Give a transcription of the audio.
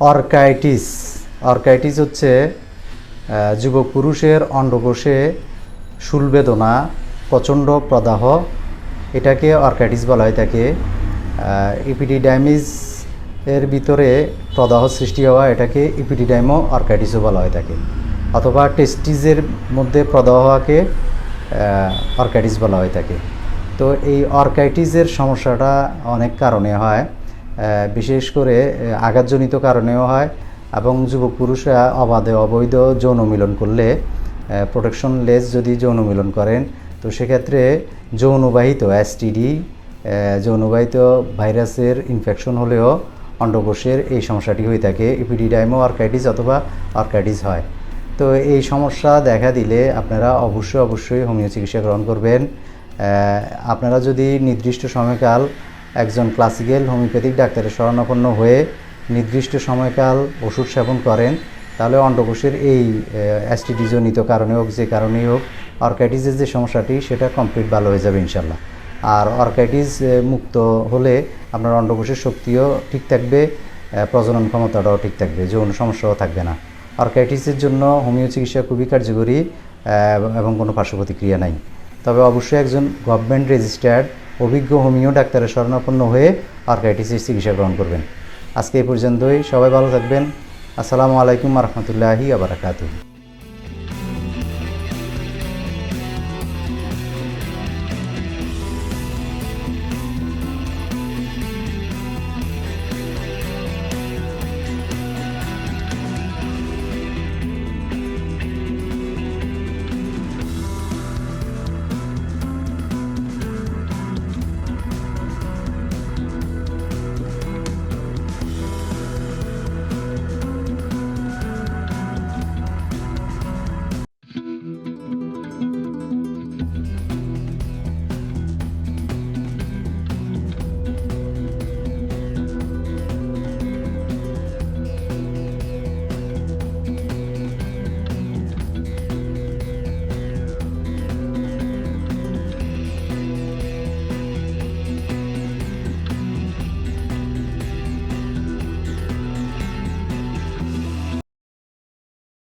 Orchitis. Orchitis হচ্ছে যুবক পুরুষের অন্ডকোষে শুলবেদনা প্রচণ্ড প্রদাহ, এটাকে অর্কাইটিস বলা হয় থাকে ইপিডিডাইমিস এর ভিতরে প্রদাহ সৃষ্টি হওয়া এটাকে ইপিডিডাইমো অর্কাইটিসও বলা হয় থাকে অথবা টেস্টিসের মধ্যে প্রদাহ হওয়াকে অর্কাইটিস বলা হয় থাকে তো এই অর্কাইটিসের সমস্যাটা অনেক কারণে হয়। বিশেষ করে আঘাতজনিত কারণেও হয় এবং যুবক পুরুষরা অবাধে অবৈধ যৌন মিলন করলে প্রোটেকশন লেস যদি যৌন মিলন করেন, তো সেক্ষেত্রে যৌনবাহিত এসটিডি যৌনবাহিত ভাইরাসের ইনফেকশন হলেও অন্ডকোষের এই সমস্যাটি হয়ে থাকে। ইপিডিডাইমো অর্কাইটিস অথবা অর্কাইটিস হয়। তো এই সমস্যা দেখা দিলে আপনারা অবশ্যই অবশ্যই হোমিও চিকিৎসা গ্রহণ করবেন। আপনারা যদি নির্দিষ্ট সময়কাল একজন ক্লাসিক্যাল, হোমিওপ্যাথিক ডাক্তারের শরণাপন্ন হয়ে নির্দিষ্ট সময়কাল ওষুধ সেবন করেন। তাহলে অন্ডকোষের এই অ্যাস্টিডি জনিত কারণে হোক, যে কারণেই হোক, অর্কাইটিসের যে সমস্যাটি, সেটা কমপ্লিট ভালো হয়ে যাবে ইনশাল্লাহ আর অর্কাইটিস মুক্ত হলে আপনার অন্ডকোষের শক্তিও ঠিক থাকবে প্রজনন ক্ষমতাটাও ঠিক থাকবে, যৌন সমস্যাও থাকবে না। অর্কাইটিসের জন্য হোমিও চিকিৎসা খুবই কার্যকরী এবং কোনো পার্শ্ব প্রতিক্রিয়া নাই। তবে অবশ্যই একজন গভর্নমেন্ট রেজিস্টার্ড অভিজ্ঞ হোমিও ডাক্তারের শরণাপন্ন হয়ে আর্কাইটিসের চিকিৎসা গ্রহণ করবেন। আজকে এই পর্যন্তই। সবাই ভালো থাকবেন। আসসালামু আলাইকুম রহমতুল্লাহি আবরাকাতুহ